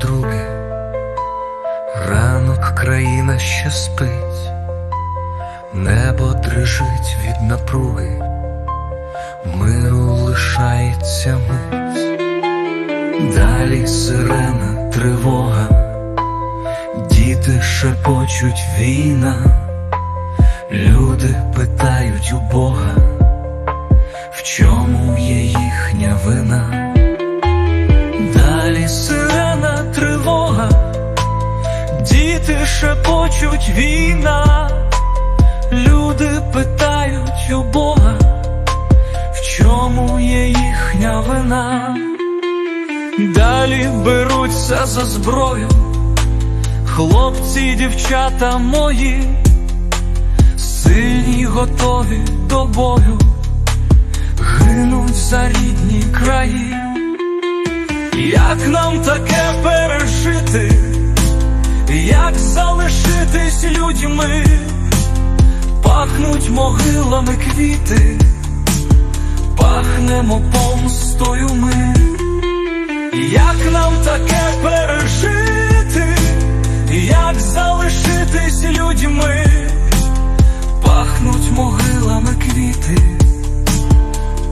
24.02 Ранок країна ще спить, небо дрижить від напруги, миру лишається мить, далі сирена, тривога, діти шепочуть війна, люди питають у Бога, в чому є їхня вина. Шепочуть війна, люди питають у Бога, в чому є їхня вина. Далі беруться за зброю, хлопці, дівчата мої, сильні, готові до бою, гинуть за рідні краї. Як нам таке пережити, як залишитись людьми, пахнуть могилами квіти, пахнемо помстою ми, як нам таке пережити, як залишитись людьми, пахнуть могилами квіти,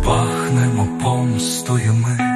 пахнемо помстою ми.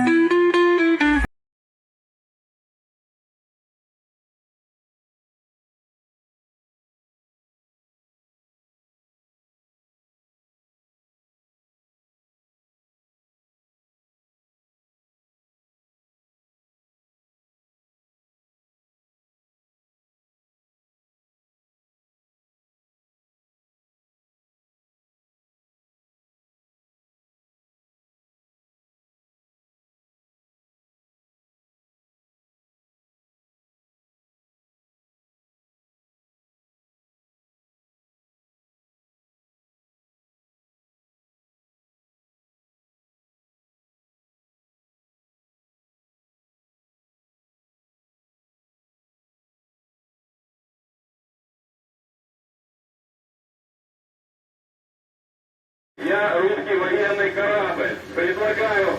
Я русский военный корабль. Предлагаю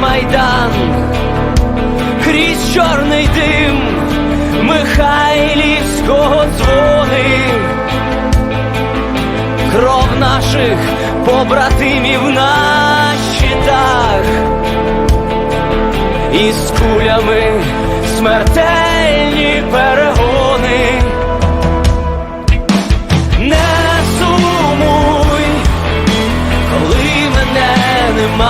майдан, крізь чорний дим Михайлівського дзвони, кров наших побратимів на щитах, із кулями смертельні перегони. Не сумуй, батьківщину.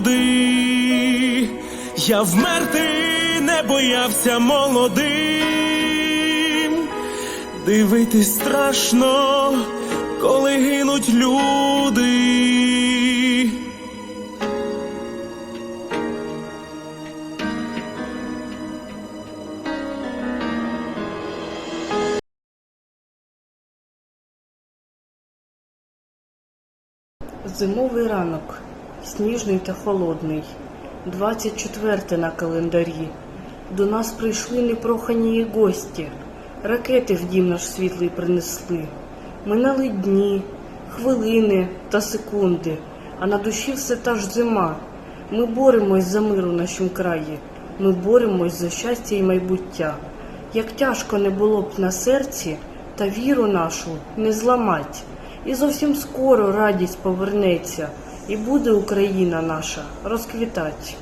Я вмерти не боявся молодим, дивитись страшно, коли гинуть люди. Зимовий ранок, сніжний та холодний, 24 на календарі. До нас прийшли непрохані гості, ракети в дім наш світлий принесли. Минали дні, хвилини та секунди, а на душі все та ж зима. Ми боремось за мир у нашому краї, ми боремось за щастя і майбуття. Як тяжко не було б на серці, та віру нашу не зламать. І зовсім скоро радість повернеться, і буде Україна наша розквітать.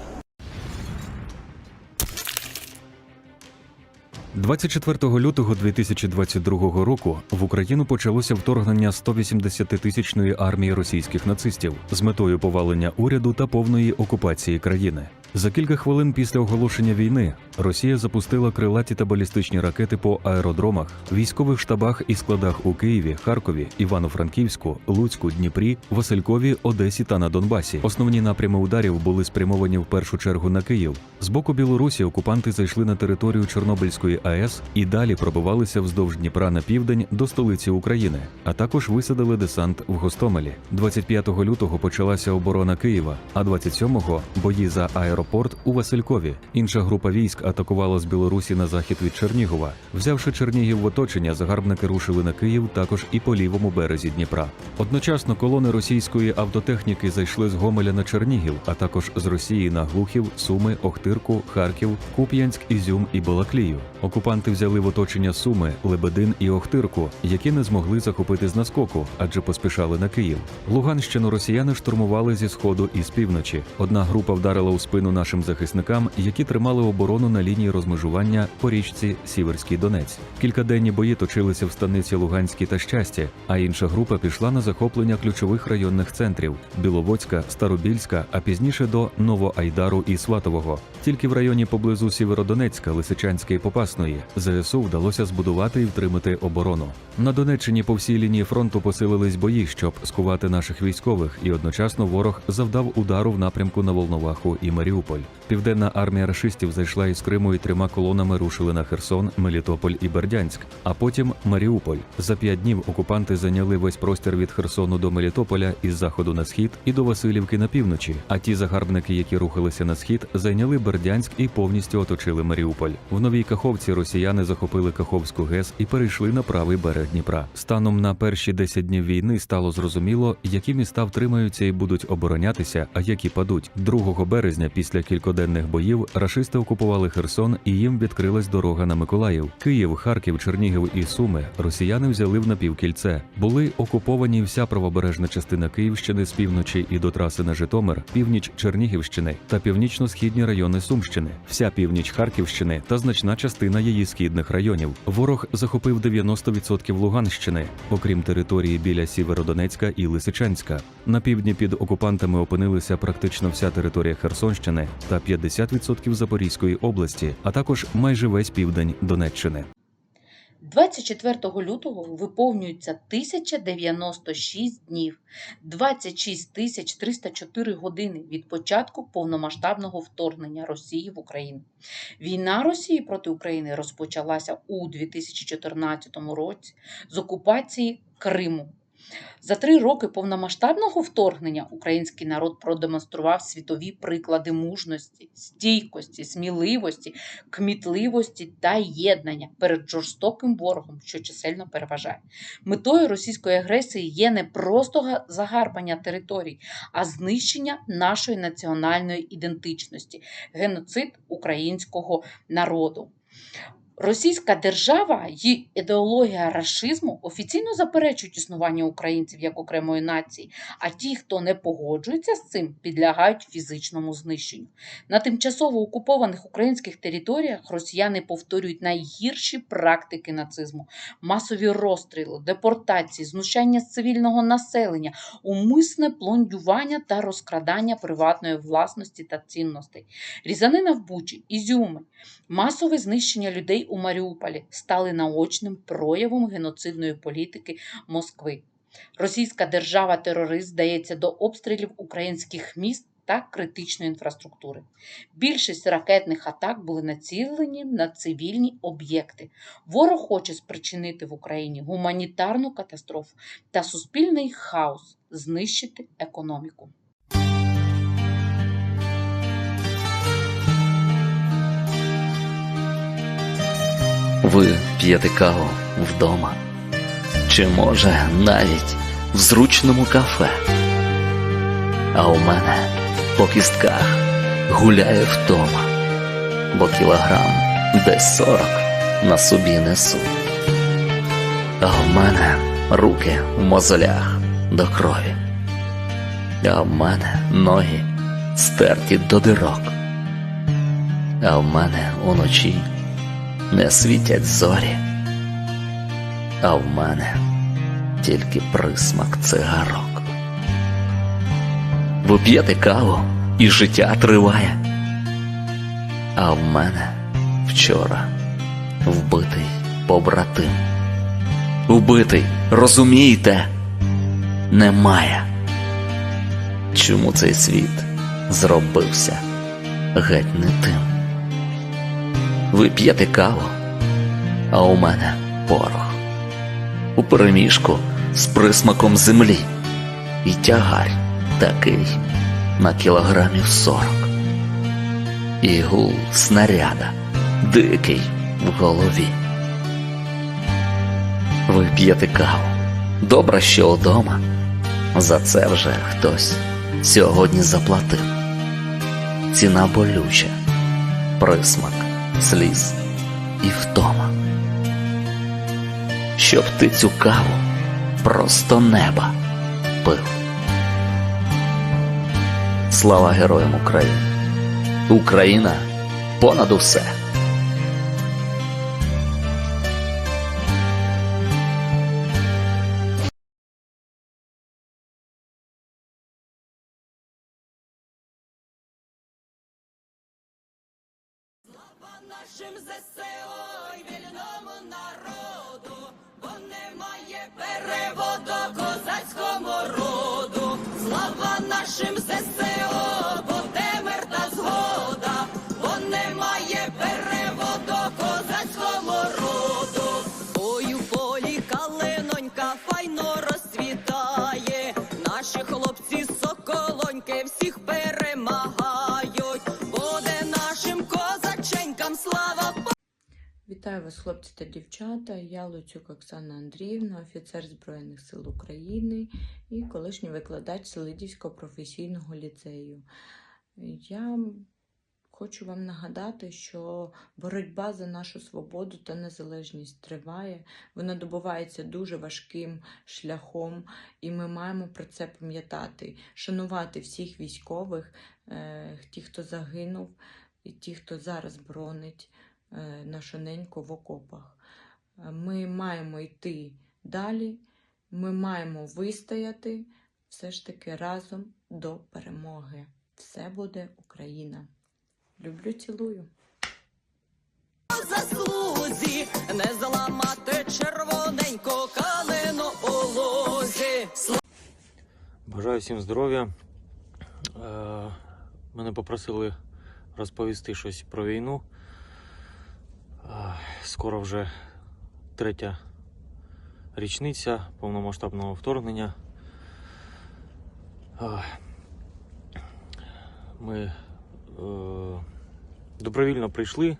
24 лютого 2022 року в Україну почалося вторгнення 180-тисячної армії російських нацистів з метою повалення уряду та повної окупації країни. За кілька хвилин після оголошення війни Росія запустила крилаті та балістичні ракети по аеродромах, військових штабах і складах у Києві, Харкові, Івано-Франківську, Луцьку, Дніпрі, Василькові, Одесі та на Донбасі. Основні напрями ударів були спрямовані в першу чергу на Київ. З боку Білорусі окупанти зайшли на територію Чорнобильської АЕС і далі пробивалися вздовж Дніпра на південь до столиці України, а також висадили десант в Гостомелі. 25 лютого почалася оборона Києва, а 27-го – бої за аеропорт у Василькові. Інша група військ атакувала з Білорусі на захід від Чернігова. Взявши Чернігів в оточення, загарбники рушили на Київ також і по лівому березі Дніпра. Одночасно колони російської автотехніки зайшли з Гомеля на Чернігів, а також з Росії на Глухів, Суми, Охтирку, Харків, Куп'янськ, Ізюм і Балаклію. Окупанти взяли в оточення Суми, Лебедин і Охтирку, які не змогли захопити з наскоку, адже поспішали на Київ. Луганщину росіяни штурмували зі сходу і з півночі. Одна група вдарила у спину нашим захисникам, які тримали оборону на лінії розмежування по річці Сіверський Донець. Кількаденні бої точилися в станиці Луганській та Щасті, а інша група пішла на захоплення ключових районних центрів Біловодська, Старобільська, а пізніше до Новоайдару і Сватового. Тільки в районі поблизу Сєвєродонецька, Лисичанська і Попасної ЗСУ вдалося збудувати і втримати оборону. На Донеччині по всій лінії фронту посилились бої, щоб скувати наших військових, і одночасно ворог завдав удару в напрямку на Волноваху і Маріуполь. Південна армія рашистів зайшла із Криму і трьома колонами рушили на Херсон, Мелітополь і Бердянськ, а потім Маріуполь. За п'ять днів окупанти зайняли весь простір від Херсону до Мелітополя із заходу на схід і до Васильівки на півночі. А ті загарбники, які рухалися на схід, зайняли Бердянськ і повністю оточили Маріуполь. В новій Каховці росіяни захопили Каховську ГЕС і перейшли на правий берег Дніпра. Станом на перші 10 днів війни стало зрозуміло, які міста втримаються і будуть оборонятися, а які падуть. 2 березня, після кількоденних боїв, рашисти окупували Херсон і їм відкрилась дорога на Миколаїв. Київ, Харків, Чернігів і Суми росіяни взяли в напівкільце. Були окуповані вся правобережна частина Київщини з півночі і до траси на Житомир, північ Чернігівщини та північно-східні райони Сумщини, вся північ Харківщини та значна частина її східних районів. Ворог захопив 90% Луганщини, окрім території біля Сєвєродонецька і Лисичанська. На півдні під окупантами опинилися практично вся територія Херсонщини та 50% Запорізької області, а також майже весь південь Донеччини. 24 лютого виповнюється 1096 днів, 26 тисяч 304 години від початку повномасштабного вторгнення Росії в Україну. Війна Росії проти України розпочалася у 2014 році з окупації Криму. За три роки повномасштабного вторгнення український народ продемонстрував світові приклади мужності, стійкості, сміливості, кмітливості та єднання перед жорстоким ворогом, що чисельно переважає. Метою російської агресії є не просто загарбання територій, а знищення нашої національної ідентичності, геноцид українського народу. Російська держава і ідеологія рашизму офіційно заперечують існування українців як окремої нації, а ті, хто не погоджується з цим, підлягають фізичному знищенню. На тимчасово окупованих українських територіях росіяни повторюють найгірші практики нацизму: масові розстріли, депортації, знущання з цивільного населення, умисне плондювання та розкрадання приватної власності та цінностей. Різанина в Бучі, Ізюми, масове знищення людей у Маріуполі стали наочним проявом геноцидної політики Москви. Російська держава-терорист здається до обстрілів українських міст та критичної інфраструктури. Більшість ракетних атак були націлені на цивільні об'єкти. Ворог хоче спричинити в Україні гуманітарну катастрофу та суспільний хаос, знищити економіку. Ви п'єте каву вдома, чи може навіть в зручному кафе. А у мене по кістках гуляє втома, бо кілограм десь сорок на собі несу. А в мене руки в мозолях до крові, а в мене ноги стерті до дирок, а в мене уночі не світять зорі, а в мене тільки присмак цигарок. Ви п'єте каву і життя триває, а в мене вчора вбитий побратим. Вбитий, розумієте, немає. Чому цей світ зробився геть не тим? Ви п'єте каву, а у мене порох. У переміжку з присмаком землі і тягар такий на кілограмів сорок. І гул снаряда дикий в голові. Ви п'єте каву. Добре, що удома. За це вже хтось сьогодні заплатив. Ціна болюча, присмак сліз і втома. Щоб ти цю каву просто неба пив. Слава героям України! Україна понад усе! Хлопці та дівчата. Я Луцюк Оксана Андріївна, офіцер Збройних сил України і колишній викладач Селидівського професійного ліцею. Я хочу вам нагадати, що боротьба за нашу свободу та незалежність триває. Вона добувається дуже важким шляхом, і ми маємо про це пам'ятати, шанувати всіх військових, е, ті, хто загинув, і ті, хто зараз боронить е, нашу в окопах. Ми маємо йти далі, ми маємо вистояти все ж таки разом до перемоги. Все буде Україна. Люблю, цілую. заслузі, не зламати червоненько камену у лозі. Бажаю всім здоров'я. Е, Мене попросили розповісти щось про війну. Скоро вже третя річниця повномасштабного вторгнення. Ми е, добровільно прийшли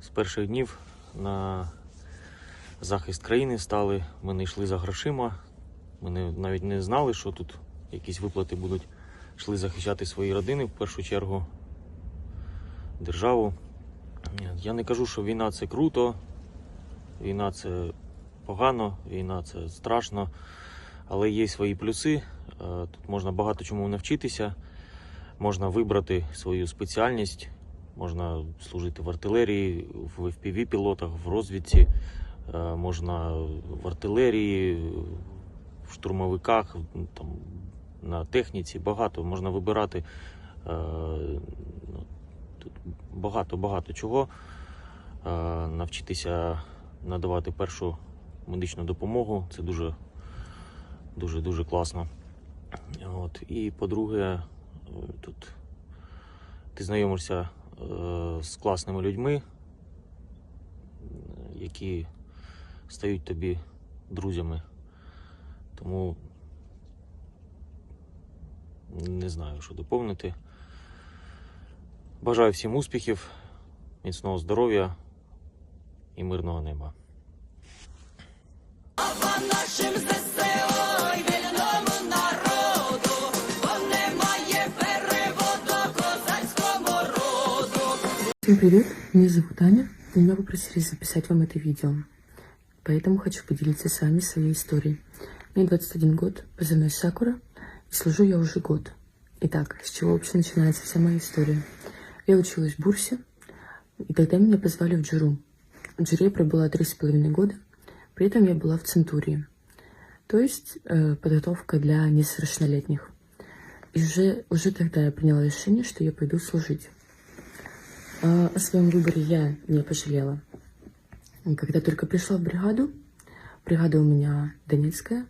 з перших днів на захист країни стали. Ми не йшли за грошима. Ми навіть не знали, що тут якісь виплати будуть. Йшли захищати свої родини в першу чергу, державу. Я не кажу, що війна це круто, війна це погано, війна це страшно, але є свої плюси. Е, Тут можна багато чому навчитися, можна вибрати свою спеціальність, можна служити в артилерії, в FPV-пілотах, в розвідці, е, можна в артилерії, в штурмовиках, там, на техніці багато можна вибирати. Е, ну, тут багато багато чого. Е, навчитися надавати першу медичну допомогу. Це дуже дуже дуже класно. От. І по-друге, е, тут ти знайомишся е, з класними людьми, які стають тобі друзями. Тому не знаю, що доповнити. Бажаю всім успіхів, міцного здоров'я і мирного неба. Слава нашим ЗСО й вільному народу, бо немає переводу козацькому роду. Всем привет, меня зовут Аня, и меня попросили записать вам это видео. Поэтому хочу поделиться с вами своей историей. Мне 21 год, позывной Сакура, и служу я уже год. Итак, с чего вообще начинается вся моя история? Я училась в Бурсе, и тогда меня позвали в Джуру. В Джуре я пробыла три с половиной года, при этом я была в Центурии, то есть э, подготовка для несовершеннолетних. И уже, уже тогда я приняла решение, что я пойду служить. А, О своем выборе я не пожалела. Когда только пришла в бригаду, бригада у меня донецкая,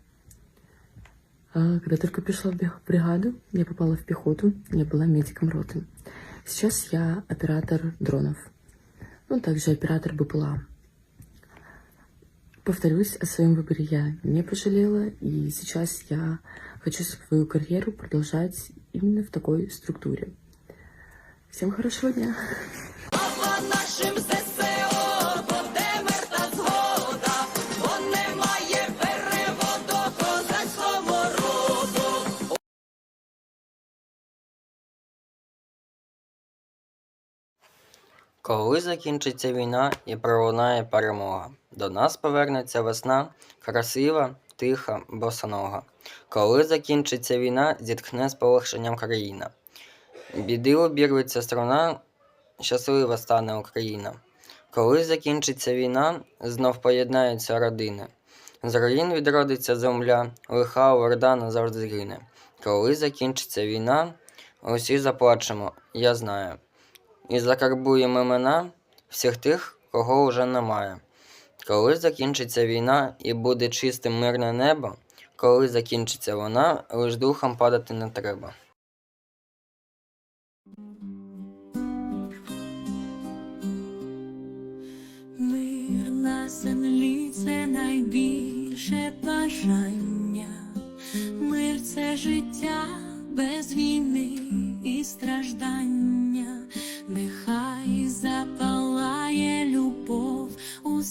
а когда только пришла в бригаду, я попала в пехоту, я была медиком роты. Сейчас я оператор дронов. Ну, также оператор БПЛА. Повторюсь, о своем выборе я не пожалела, и сейчас я хочу свою карьеру продолжать именно в такой структуре. Всем хорошего дня! Коли закінчиться війна і пролунає перемога, до нас повернеться весна, красива, тиха, босонога. Коли закінчиться війна, зітхне з полегшенням країна. Біди обірветься страна, щаслива стане Україна. Коли закінчиться війна, знов поєднаються родини. З руїн відродиться земля, лиха орда назавжди згине. Коли закінчиться війна, усі заплачемо, я знаю. І закарбуємо імена всіх тих, кого вже немає. Коли закінчиться війна і буде чисте мирне небо, коли закінчиться вона, лиш духом падати не треба. Мир на землі це найбільше бажання. Мир це життя без війни і страждання. Нехай запалає любов у